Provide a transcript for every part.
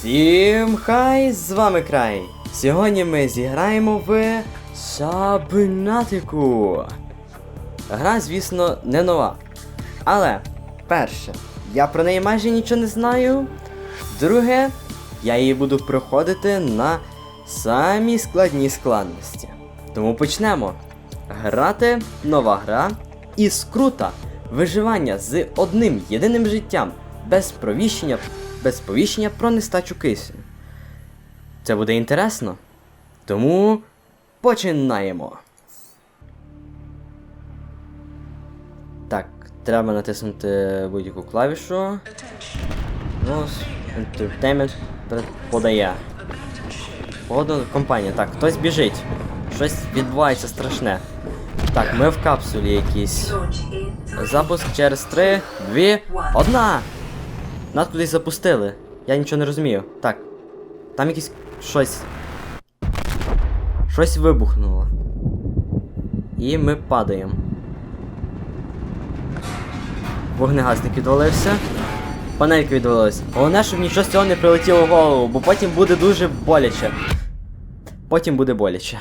Всім хай, з вами Край. Сьогодні ми зіграємо в Сабнатику. Гра, звісно, не нова. Але, перше, я про неї майже нічого не знаю. Друге, я її буду проходити на самій складній складності. Тому почнемо. Грати нова гра і скрута. Виживання з одним єдиним життям без провіщення, без повіщення про нестачу кисню. Це буде інтересно. Тому починаємо. Так, треба натиснути будь-яку клавішу. Ну, Entertainment подає. Погодна компанія. Так, хтось біжить. Щось відбувається страшне. Так, ми в капсулі якійсь. Запуск через 3, 2, 1. Нас кудись запустили. Я нічого не розумію. Так. Там якесь щось. Щось вибухнуло. І ми падаємо. Вогнегасник відвалився. Панелька відвалилась. Головне, щоб нічого з цього не прилетіло в голову, бо потім буде дуже боляче. Потім буде боляче.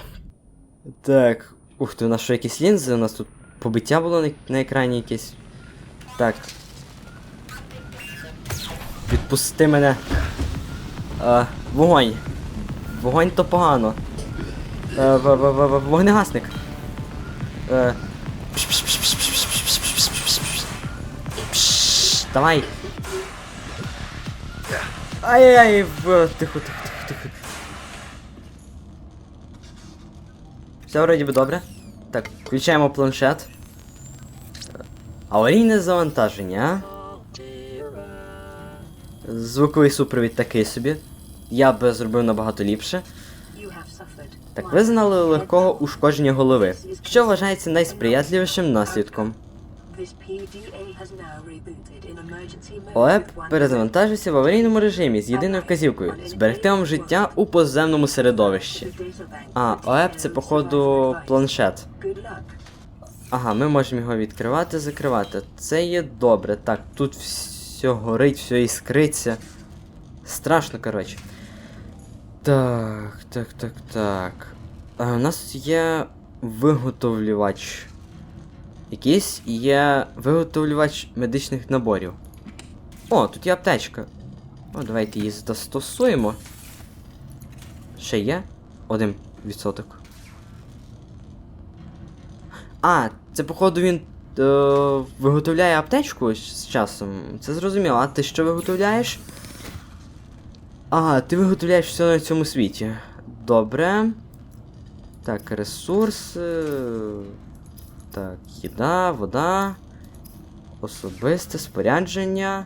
Так. Ух ти, у нас що якісь лінзи? У нас тут побиття було на екрані якесь. Так. Відпусти мене. Е, вогонь. Вогонь то погано. Е, в- в- вогнегасник. Е. Давай. Ай-яй-яй, тихо, тихо, тихо, тихо. Все вроді би добре. Так, включаємо планшет. Аварійне завантаження. Звуковий супровід такий собі. Я би зробив набагато ліпше. Так, ви знали легкого ушкодження голови, що вважається найсприятливішим наслідком. ОЕП перезавантажився в аварійному режимі з єдиною вказівкою зберегти вам життя у поземному середовищі. А, ОЕП це походу планшет. Ага, ми можемо його відкривати, закривати. Це є добре. Так, тут все горить, все іскриться. Страшно, коротше. Так, так, так, так. А, у нас є виготовлювач. Якийсь є виготовлювач медичних наборів. О, тут є аптечка. О, давайте її застосуємо. Ще є? Один відсоток. А, це походу він виготовляє аптечку з часом. Це зрозуміло. А ти що виготовляєш? Ага, ти виготовляєш все на цьому світі. Добре. Так, ресурси. Так, їда, вода. Особисте спорядження.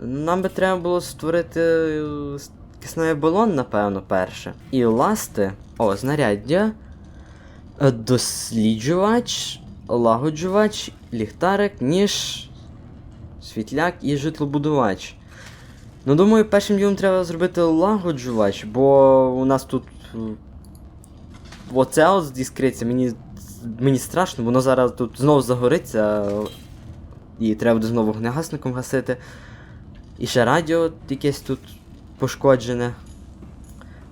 Нам би треба було створити е, кисневий балон, напевно, перше. І ласти. О, знаряддя. Е, Досліджувач, лагоджувач, ліхтарик, ніж, світляк і житлобудувач. Ну, думаю, першим ділом треба зробити лагоджувач, бо у нас тут. Оце от іскриться, мені, мені страшно, воно зараз тут знову загориться. І треба буде знову вогнегасником гасити. І ще радіо якесь тут пошкоджене.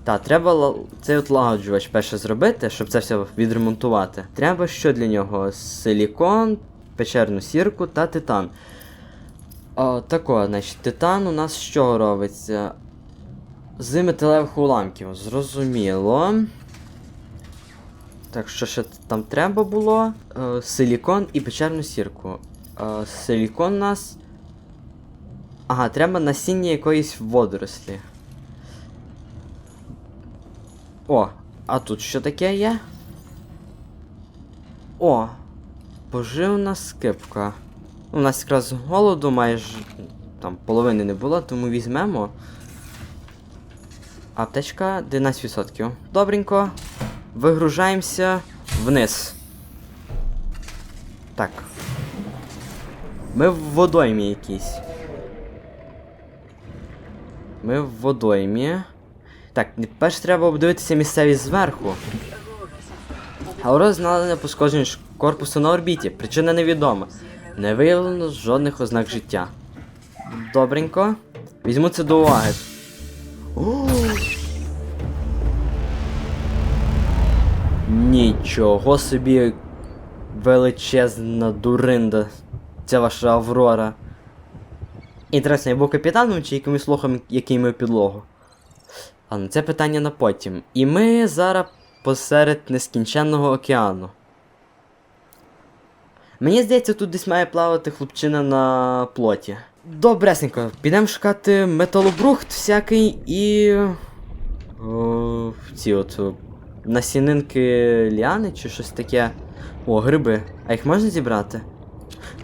Так, треба цей от лагоджувач перше зробити, щоб це все відремонтувати. Треба що для нього? Силікон, печерну сірку та титан. О, тако, значить, титан у нас чого робиться? З металевих уламків, зрозуміло. Так, що ще там треба було? Е, силікон і печерну сірку. Е, силікон у нас. Ага, треба насіння якоїсь водорослі. О, а тут що таке є? О! Поживна скипка. У нас якраз голоду майже там половини не було, тому візьмемо. Аптечка 12%. Добренько. Вигружаємося вниз. Так. Ми в водоймі якійсь. Ми в водоймі. Так, перш треба обдивитися місцевість зверху. Гаурос знайдено пошкодження ш- корпусу на орбіті. Причина невідома. Не виявлено жодних ознак життя. Добренько. Візьму це до уваги. Нічого собі величезна дуринда. Ця ваша Аврора. Інтересно, я був капітаном чи якимось лохом, який мив підлогу? А ну це питання на потім. І ми зараз посеред нескінченного океану. Мені здається, тут десь має плавати хлопчина на плоті. Добресенько, підемо шукати металобрухт всякий і. О, ці от насінинки ліани чи щось таке. О, гриби. А їх можна зібрати?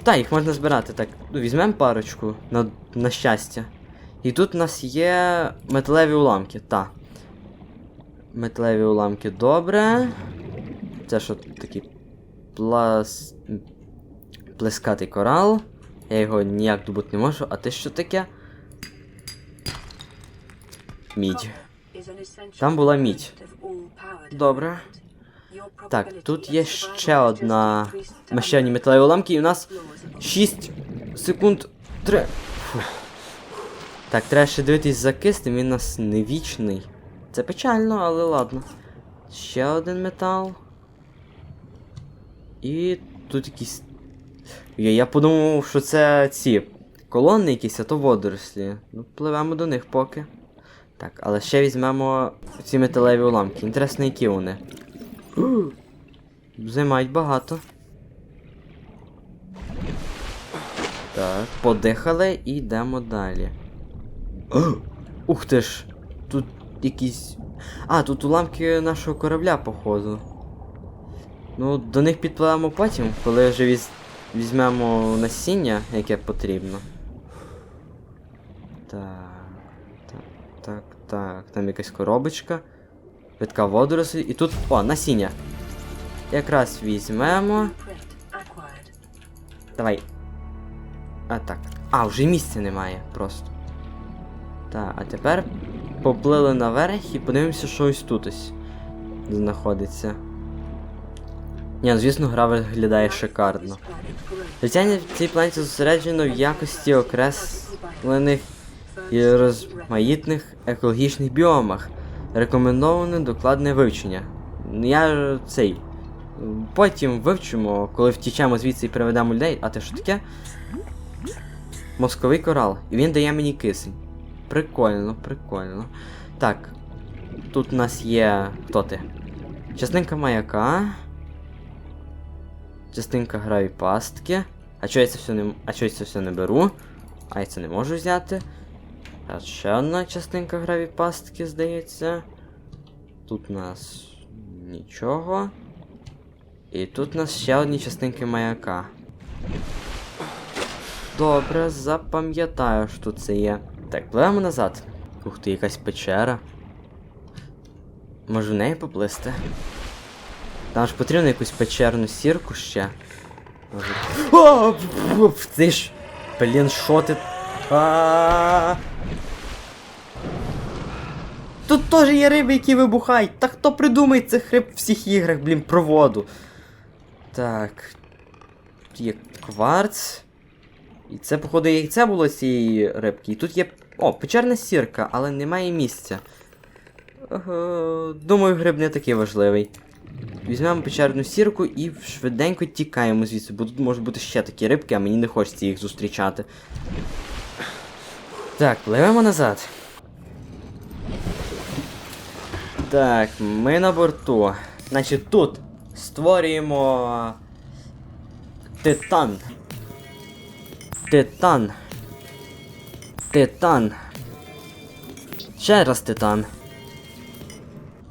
Так, їх можна збирати, так. Ну, візьмемо парочку на, на щастя. І тут у нас є металеві уламки, так. Металеві уламки добре. Це що такі плас... плескатий корал. Я його ніяк добути не можу. А ти що таке? Мідь. Там була мідь. Добре. Так, тут є ще одна мещані металеві уламки, і у нас 6 секунд. 3. Так, треба ще дивитись за киснем, він у нас не вічний. Це печально, але ладно. Ще один метал. І тут якісь. Я, я подумав, що це ці колони якісь, а то водорослі. Ну, пливемо до них поки. Так, але ще візьмемо ці металеві уламки. Інтересно, які вони. Займають багато. Так, подихали і йдемо далі. Ух ти ж! Тут якісь. А, тут уламки нашого корабля, походу. Ну, до них підпливемо потім, коли вже віз... візьмемо насіння, яке потрібно. Так. Так, так, так. Там якась коробочка. Витка водорослі. І тут. О, насіння. Якраз візьмемо. Давай. А так. А, вже місця немає просто. Так, а тепер поплили наверх і подивимося, що ось тут ось знаходиться. Ні, ну, звісно, гра виглядає шикарно. Життя в цій планеті зосереджено в якості окреслених і розмаїтних екологічних біомах. Рекомендоване докладне вивчення. Я цей. Потім вивчимо, коли втічемо звідси і приведемо людей. А те що таке? Мозковий корал. І він дає мені кисень. Прикольно, прикольно. Так. Тут у нас є. Хто ти? Частинка маяка. Частинка граві пастки. А чого я це все не. А чого я це все не беру? А я це не можу взяти. А ще одна частинка граві пастки, здається. Тут у нас нічого. І тут у нас ще одні частинки маяка. Добре, запам'ятаю, що це є. Так, пливемо назад. Ух ти, якась печера. Може в неї поплисти? Там ж потрібно якусь печерну сірку ще. О, ти ж. Блін, що ти. Тут теж є риби, які вибухають. Та хто придумає цих риб в всіх іграх, блін, про воду. Так. Тут є кварц. І це, походу, яйце було цієї рибки. І тут є. О, печерна сірка, але немає місця. Думаю, гриб не такий важливий. Візьмемо печерну сірку і швиденько тікаємо звідси, бо тут можуть бути ще такі рибки, а мені не хочеться їх зустрічати. Так, пливемо назад. Так, ми на борту. Значить, тут створюємо. Титан. Титан. Титан. Ще раз титан.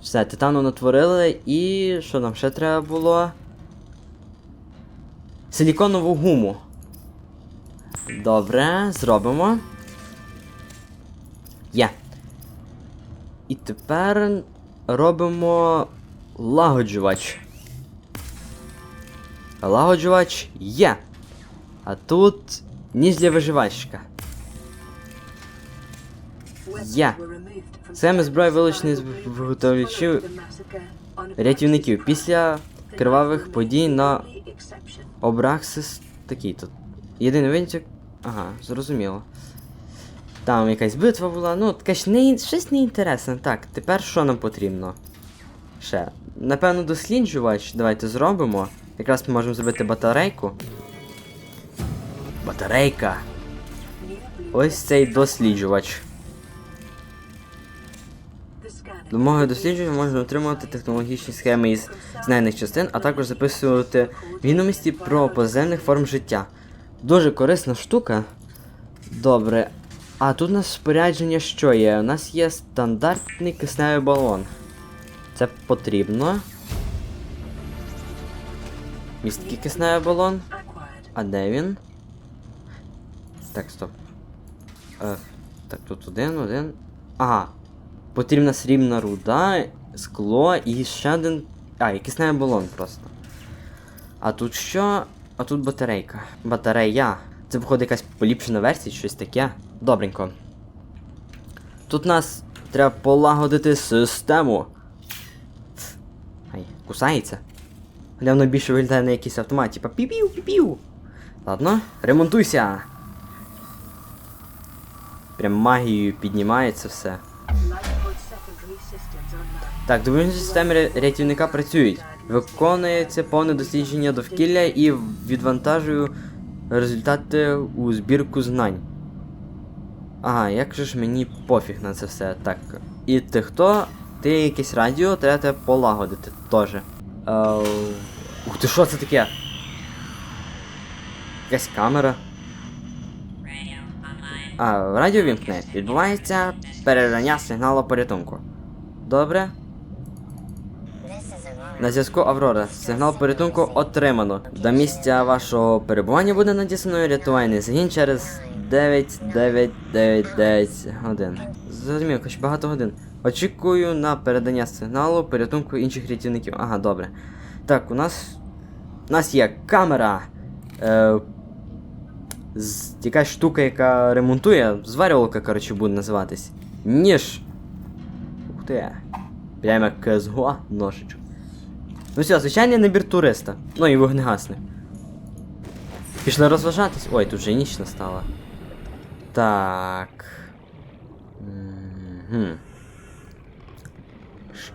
Все, титану натворили і. що нам ще треба було? Силіконову гуму. Добре, зробимо. Є. І тепер робимо лагоджувач. Лагоджувач є. А тут ніж для виживачка. Я. Саме зброя вилучений з виготовлячів рятівників після кривавих подій на Обраксис такий тут. Єдиний винтик. Ага, зрозуміло. Там якась битва була, ну, така ж не, щось неінтересне. Так, тепер що нам потрібно? Ще. Напевно, досліджувач. Давайте зробимо. Якраз ми можемо зробити батарейку. Батарейка. Ось цей досліджувач. Допомогою дослідження можна отримувати технологічні схеми із знайних частин, а також записувати відомості про поземних форм життя. Дуже корисна штука. Добре. А тут у нас спорядження що є? У нас є стандартний кисневий балон. Це потрібно. Місткий кисневий балон. А де він? Так, стоп. Е, так, тут один, один. Ага. Потрібна срібна руда, скло і ще один. А, кисневий балон просто. А тут що? А тут батарейка. Батарея. Це виходить якась поліпшена версія, щось таке. Добренько. Тут нас треба полагодити систему. Ай, кусається. Але воно більше виглядає на якийсь автомат, типа пі-пів, пі-пів. Ладно, ремонтуйся. Прям магією піднімається все. Так, допоміжні системи рятівника працюють. Виконується повне дослідження довкілля і відвантажую результати у збірку знань. Ага, як же ж мені пофіг на це все. Так. І ти хто? Ти якесь радіо, треба полагодити теж. Е, Ух ти, що це таке? Якась камера. А, радіо вімкне. Відбувається передання сигналу порятунку. Добре. На зв'язку Аврора. Сигнал порятунку отримано. До місця вашого перебування буде надіслано рятувальний загін через 9, 9, 9, 9 годин. Зрозумів, хоч багато годин. Очікую на передання сигналу порятунку інших рятівників. Ага, добре. Так, у нас. У нас є камера. Е, якась штука, яка ремонтує. Зварювалка, коротше, буде називатись. Ніж. Ти. Прямо як CSGO ножичок. Ну все, звичайний набір туриста. Ну і вогнегасник. Пішли розважатись. Ой, тут вже ніч настала. Так. Угу.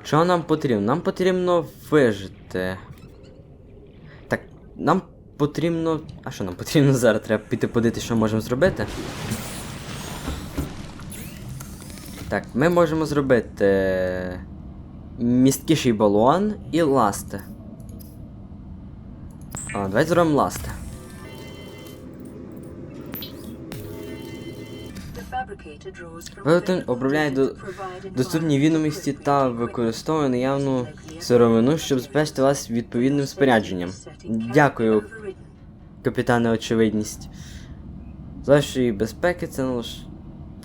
Що нам потрібно? Нам потрібно вижити. Так, нам потрібно. А що нам потрібно зараз? Треба піти подивитися, що можемо зробити. Так, ми можемо зробити місткіший балон і ласти. А, давайте зробимо ласти. Велетень обробляє до- доступні відомості та використовує наявну сировину, щоб забезпечити вас відповідним спорядженням. Дякую, капітане очевидність. З вашої безпеки це налаш...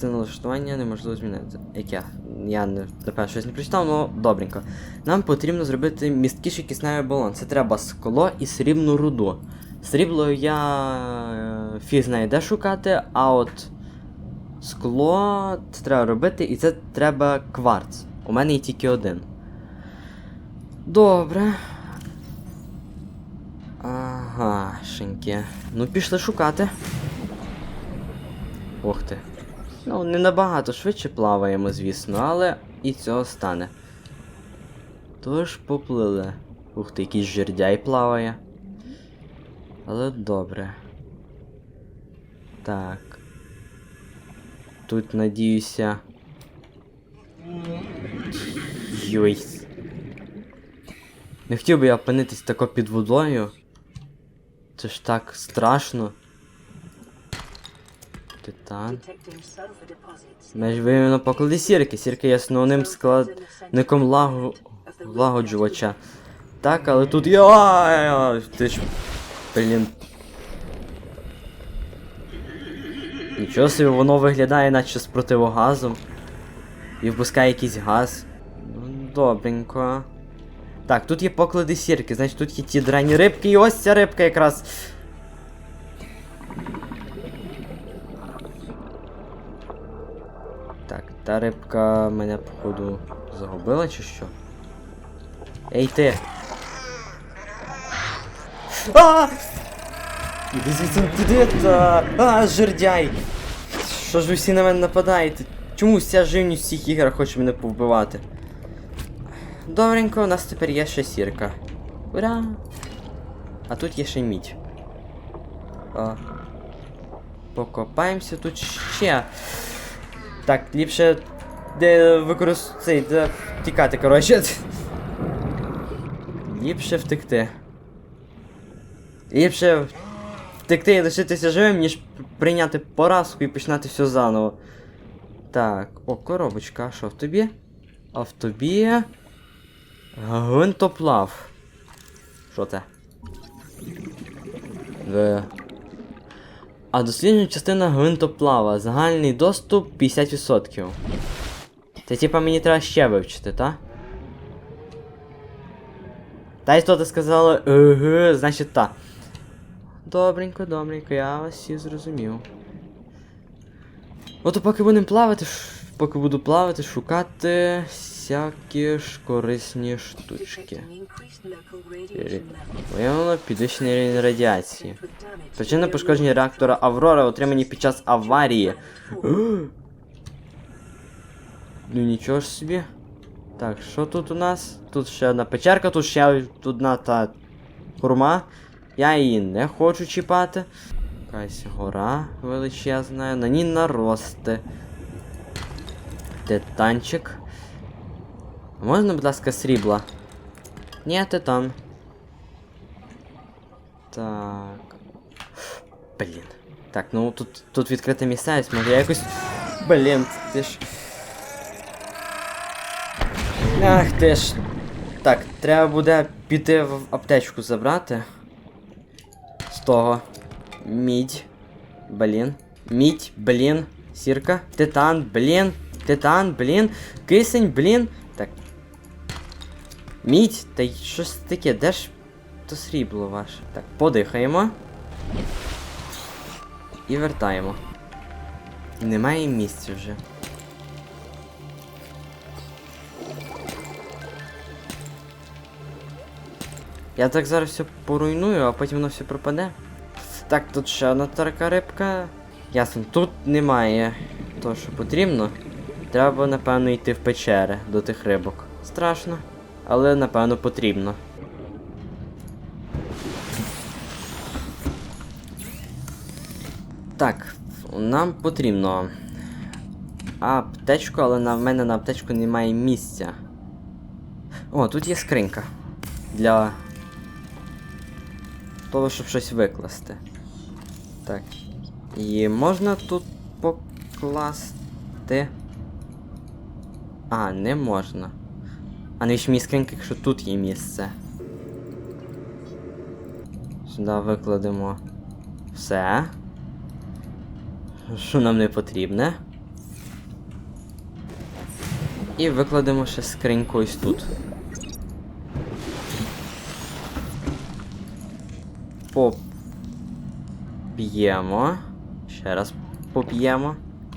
це налаштування неможливо змінити. Яке? Я не напевно щось не прочитав, але добренько. Нам потрібно зробити місткіший кисневий балон. Це треба скло і срібну руду. Срібло я е, фіг знає де шукати, а от скло це треба робити, і це треба кварц. У мене є тільки один. Добре. Ага, шиньки. Ну, пішли шукати. Ох ти. Ну, не набагато швидше плаваємо, звісно, але і цього стане. Тож поплили. Ух ти, якийсь жердяй плаває. Але добре. Так. Тут надіюся. Йой. Не хотів би я опинитись тако під водою. Це ж так страшно. Титан. Виявлено поклади сірки. Сірка є основним складником лагу... лагоджувача. Так, але тут. Ти ж. Блін. Нічого собі, воно виглядає, наче з противогазом. І впускає якийсь газ. Ну, добренько. Так, тут є поклади сірки, значить тут є ті драні рибки, і ось ця рибка якраз. Та рибка мене, походу, загубила чи що? Ей ти! А! Іди звідси куди та! А, жердяй! що ж ви всі на мене нападаєте? Чому вся живність в цих іграх хоче мене повбивати? Добренько, у нас тепер є ще сірка. Ура! А тут є ще мідь. О. Покопаємося тут ще. Так, ліпше де використ... де втікати, коротше. Ліпше втекти. Ліпше втекти і лишитися живим, ніж прийняти поразку і починати все заново. Так, о, коробочка, а що в тобі? А в тобі. Гвинтоплав. Що це? В. А досліджена частина гвинтоплава. Загальний доступ 50%. Це типа мені треба ще вивчити, та? Та істота сказала, еге, значить та. Добренько, добренько, я вас всі зрозумів. Ото поки будемо плавати, поки буду плавати, шукати всякі ж корисні штучки. Виявлено підвищений рівень радіації. Причина пошкодження реактора Аврора отримані під час аварії. Ну нічого ж собі. Так, що тут у нас? Тут ще одна печерка, тут ще одна та хурма. Я її не хочу чіпати. Якась гора величезна. На ній нарости. Титанчик. А Можна, будь ласка, срібла? Ні, титан. Так. Блін. Так, ну тут, тут відкрита місцевість, може я якось. Блін, ти ж. Ах ти ж. Так, треба буде піти в аптечку забрати. З того. Мідь. Блін. Мідь, блін. Сірка. Титан, блін. Титан, блін. Кисень, блін. Мідь, та й щось таке, де ж то срібло ваше? Так, подихаємо. І вертаємо. Немає місця вже. Я так зараз все поруйную, а потім воно все пропаде. Так, тут ще одна така рибка. Ясно, тут немає того, що потрібно. Треба, напевно, йти в печери до тих рибок. Страшно, але напевно потрібно. Так, нам потрібно аптечку, але на мене на аптечку немає місця. О, тут є скринька. Для того, щоб щось викласти. Так. І можна тут покласти. А, не можна. А навіщо мені скринька, якщо тут є місце? Сюди викладемо все. Що нам не потрібне. І викладемо ще скриньку ось тут. Поп'ємо. Ще раз поп'ємо.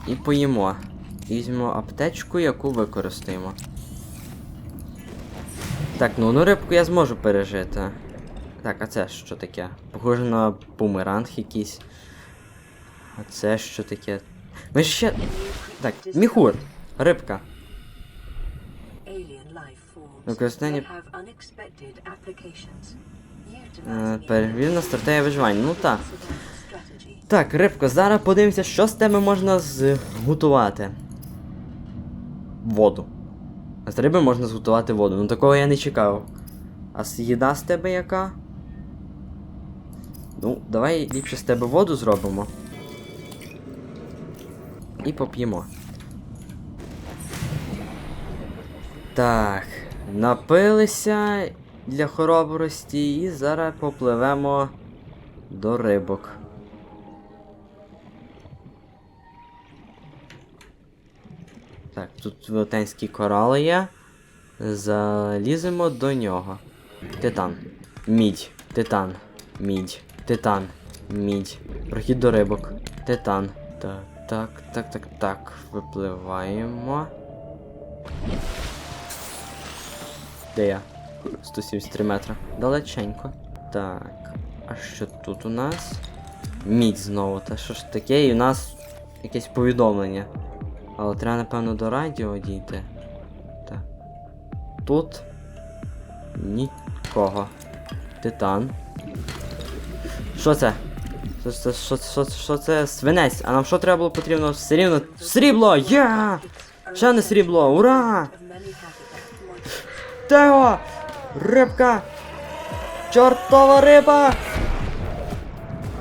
І поїмо. Візьмемо аптечку, яку використаємо. Так, ну ну рибку я зможу пережити. Так, а це що таке? Похоже на бумеранг якийсь. А це що таке? Ми ще. Так, міхур. Рибка. Використання-. Е, Перевірена стратегія виживання. Ну так. Так, рибко, зараз подивимося, що з тебе можна зготувати. Воду. А з риби можна зготувати воду. Ну такого я не чекав. А їда з тебе яка? Ну, давай ліпше з тебе воду зробимо. І поп'ємо. Так, напилися для хоробрості і зараз попливемо до рибок. Так, тут велетенський корал є. Заліземо до нього. Титан. Мідь. Титан. Мідь. Титан. Мідь. Прохід до рибок. Титан. Так, так, так, так, так. Випливаємо. Де я? 173 метра. Далеченько. Так. А що тут у нас? Мідь знову. Та що ж таке? І у нас якесь повідомлення. Але треба, напевно, до радіо дійти. Так. Тут нікого. Титан. Що це? Що, це- що, що, що це? Свинець. А нам що треба було потрібно? Все рівно. Срібло! Є! Ще не срібло! Ура! Тео! Рибка! Чортова риба!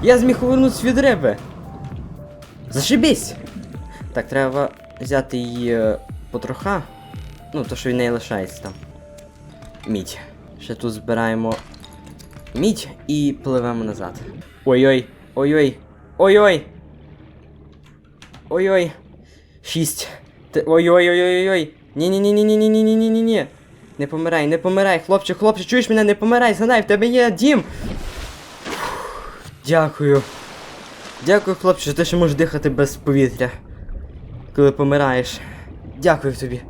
Я зміг повернутися від риби! Зашибісь! Так, треба взяти її е, потроха. Ну, то, що від неї лишається там. Мідь. Ще тут збираємо мідь і пливемо назад. Ой-ой! Ой-ой! Ой-ой! Ой-ой! Шість. Ой-ой-ой-ой-ой! Ні-ні-ні-ні-ні-ні-ні-ні-ні! Не помирай, не помирай, хлопче, хлопче, чуєш мене, не помирай, згадай, в тебе є дім. Дякую. Дякую, хлопче, що ти ще можеш дихати без повітря. Коли помираєш. Дякую тобі.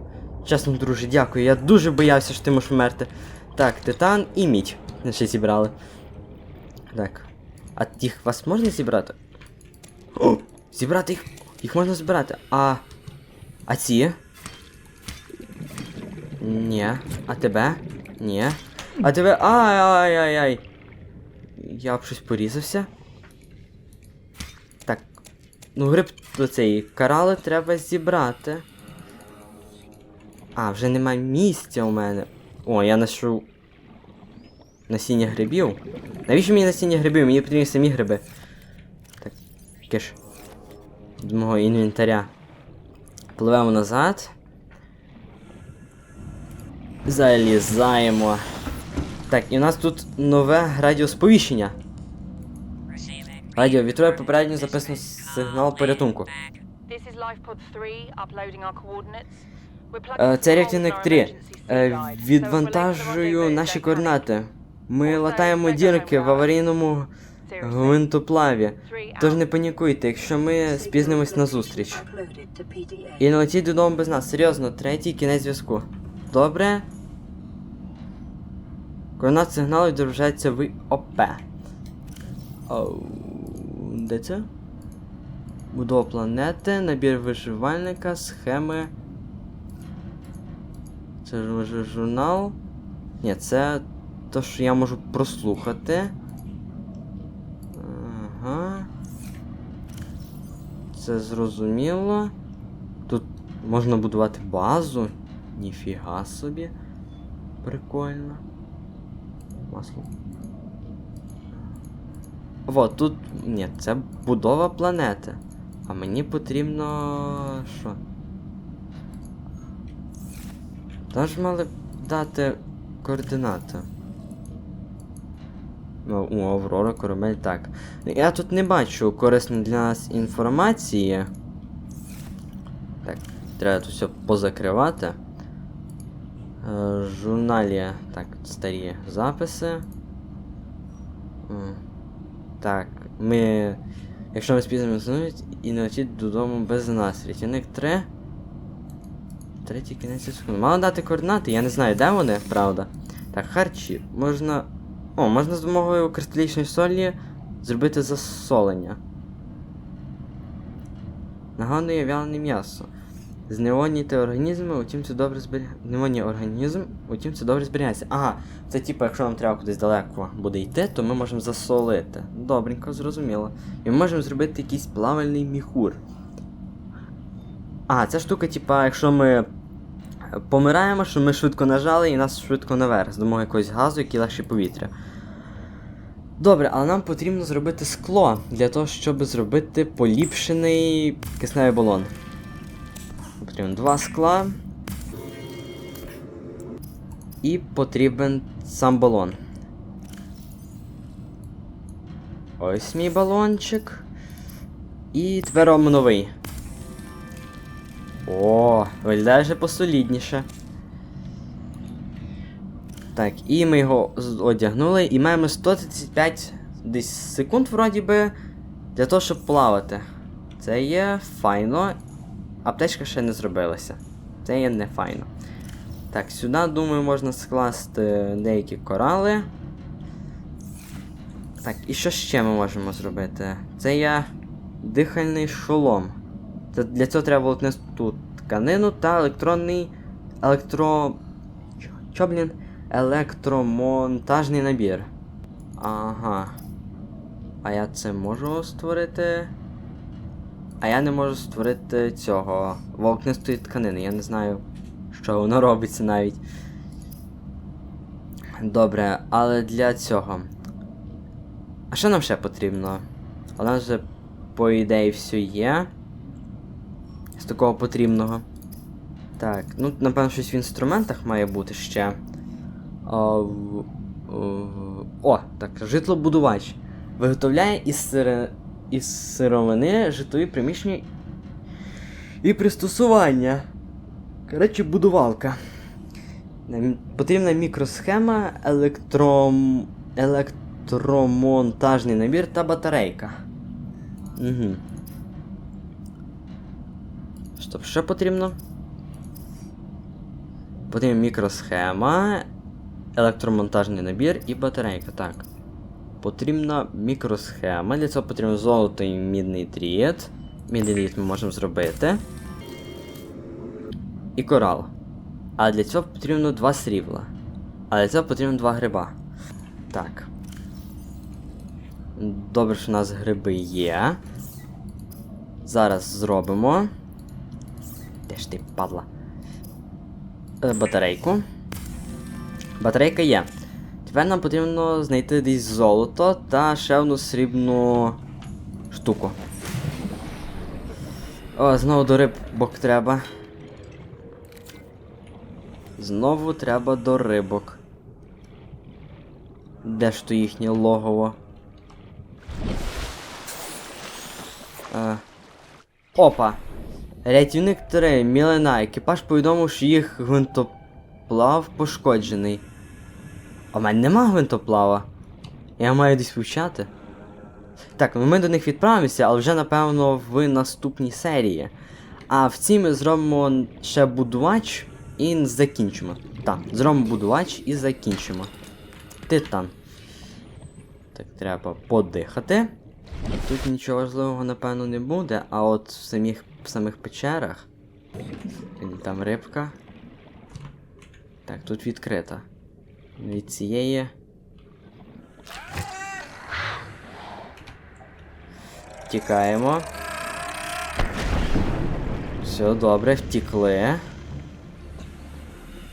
Чесно, друже, дякую. Я дуже боявся, що ти можеш вмерти. Так, титан і мідь. Ще зібрали. Так. А їх вас можна зібрати? О! Зібрати їх. Їх можна збирати. А. А ці? Ні. А тебе? Ні. А тебе. Ай-ай-ай-ай. Я б щось порізався. Ну, гриб цієї карали треба зібрати. А, вже немає місця у мене. О, я знайшов насіння грибів. Навіщо мені насіння грибів? Мені потрібні самі гриби. Так, киш. З мого інвентаря. Пливемо назад. Залізаємо. Так, і у нас тут нове радіосповіщення. Радіо, від попередньо записано сигнал порятунку. Е, це рятівник 3. Е, відвантажую наші координати. Ми латаємо дірки в аварійному гвинтоплаві. Тож не панікуйте, якщо ми спізнимось на зустріч. І не летіть додому без нас. Серйозно, третій кінець зв'язку. Добре. Координат сигналу відображається в ОП. Оу, де це? Будова планети, набір виживальника, схеми. Це ж журнал. Ні, це то, що я можу прослухати. Ага. Це зрозуміло. Тут можна будувати базу. Ніфіга собі. Прикольно. Масло. Вот, тут. Ні, це будова планети. А мені потрібно. що? Там ж мали дати координати. Ну, у Аврора корабель так. Я тут не бачу корисної для нас інформації. Так, треба тут все позакривати. Е, журналі. Так, старі записи. Так, ми. Якщо ми спізно зновуть і не летіть додому без нас. Рятівник 3. Третій кінець секунди. Мало дати координати, я не знаю, де вони, правда. Так, харчі. Можна. О, можна з допомогою кристалічної солі зробити засолення. Нагадує вялене м'ясо. Зневонніти організми, утім це добре зберігається. Зневонні організм, утім це добре зберігається. Ага, це типу, якщо нам треба кудись далеко буде йти, то ми можемо засолити. Добренько, зрозуміло. І ми можемо зробити якийсь плавальний міхур. А, ця штука, типа, якщо ми помираємо, що ми швидко нажали і нас швидко наверх, з допомогою якогось газу, який легше повітря. Добре, але нам потрібно зробити скло для того, щоб зробити поліпшений кисневий балон. Потрібно два скла. І потрібен сам балон. Ось мій балончик. І тепер робимо новий. О, виглядає вже посолідніше. Так, і ми його одягнули і маємо 135 десь секунд, вроді би, для того, щоб плавати. Це є файно. Аптечка ще не зробилася. Це є не файно. Так, сюди, думаю, можна скласти деякі корали. Так, і що ще ми можемо зробити? Це є дихальний шолом. Це- Для цього треба волокнисту тканину та електронний електро. Чо блін? Електромонтажний набір. Ага. А я це можу створити. А я не можу створити цього волокнистої тканини. Я не знаю, що воно робиться навіть. Добре, але для цього. А що нам ще потрібно? У нас вже, по ідеї, все є. З такого потрібного. Так, ну, напевно, щось в інструментах має бути ще. О, о, о так, житлобудувач. Виготовляє із, сире... із сировини житлові приміщення і пристосування. Коротше, будувалка. Потрібна мікросхема, електром... електромонтажний набір та батарейка. Угу. Стоп, що потрібно? Потрібна мікросхема, електромонтажний набір і батарейка. Так. Потрібна мікросхема. Для цього потрібно золото і мідний дріт. Мідний ми можемо зробити. І корал. А для цього потрібно два срібла. А для цього потрібно два гриба. Так. Добре, що у нас гриби є. Зараз зробимо. Де ж ти, падла? Е, батарейку. Батарейка є. Тепер нам потрібно знайти десь золото та ще одну срібну штуку. О, знову до рибок треба. Знову треба до рибок. Де ж то їхнє логово? А. Опа! Рятівник 3, Мілена. Екіпаж повідомив, що їх гвинтоплав пошкоджений. В мене нема гвинтоплава. Я маю десь вивчати. Так, ну ми до них відправимося, але вже напевно в наступній серії. А в цій ми зробимо ще будувач і закінчимо. Так, зробимо будувач і закінчимо. Титан. Так, треба подихати. Тут нічого важливого, напевно, не буде, а от в самих, в самих печерах. Там рибка. Так, тут відкрита. Від цієї. Тікаємо. Все добре, втікли.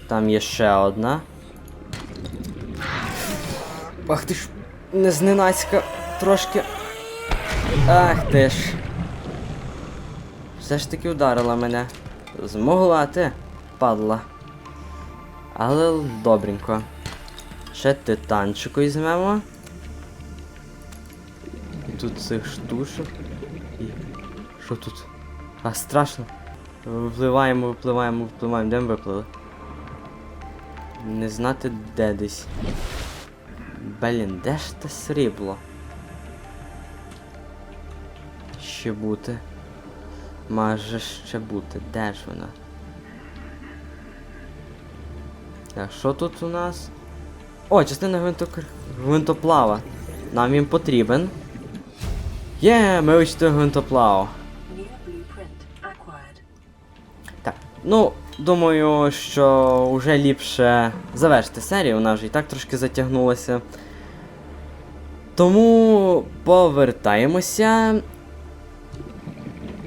Там є ще одна. Ах ти ж не зненацька трошки. Ах ти ж. Все ж таки ударила мене. Змогла ти, падла. Але добренько. Ще титанчику візьмемо. І тут цих штушок. І. Що тут? А, страшно. Випливаємо, випливаємо, випливаємо. Де ми виплили? Не знати де десь. Блін, де ж те срібло? Ще бути. Може ще бути. Де ж вона? Так, що тут у нас? О, частина гвинток... гвинтоплава. Нам він потрібен. Є, ми вичтили гвинтоплав. New blueprint acquired. Так, ну, думаю, що вже ліпше завершити серію, вона вже і так трошки затягнулася. Тому повертаємося.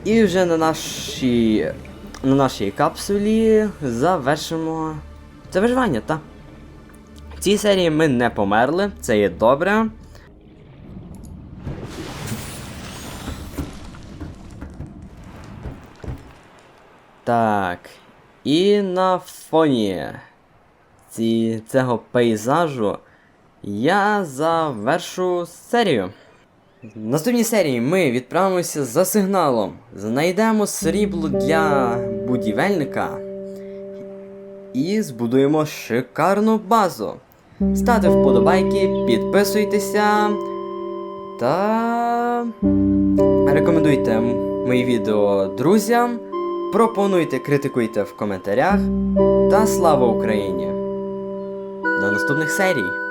І вже на нашій. На нашій капсулі завершимо це виживання, так. Цій серії ми не померли, це є добре. Так. І на фоні ці, цього пейзажу я завершу серію. В наступній серії ми відправимося за сигналом, знайдемо срібло для будівельника і збудуємо шикарну базу. Ставте вподобайки, підписуйтеся та рекомендуйте мої відео друзям. Пропонуйте, критикуйте в коментарях. Та слава Україні! До наступних серій!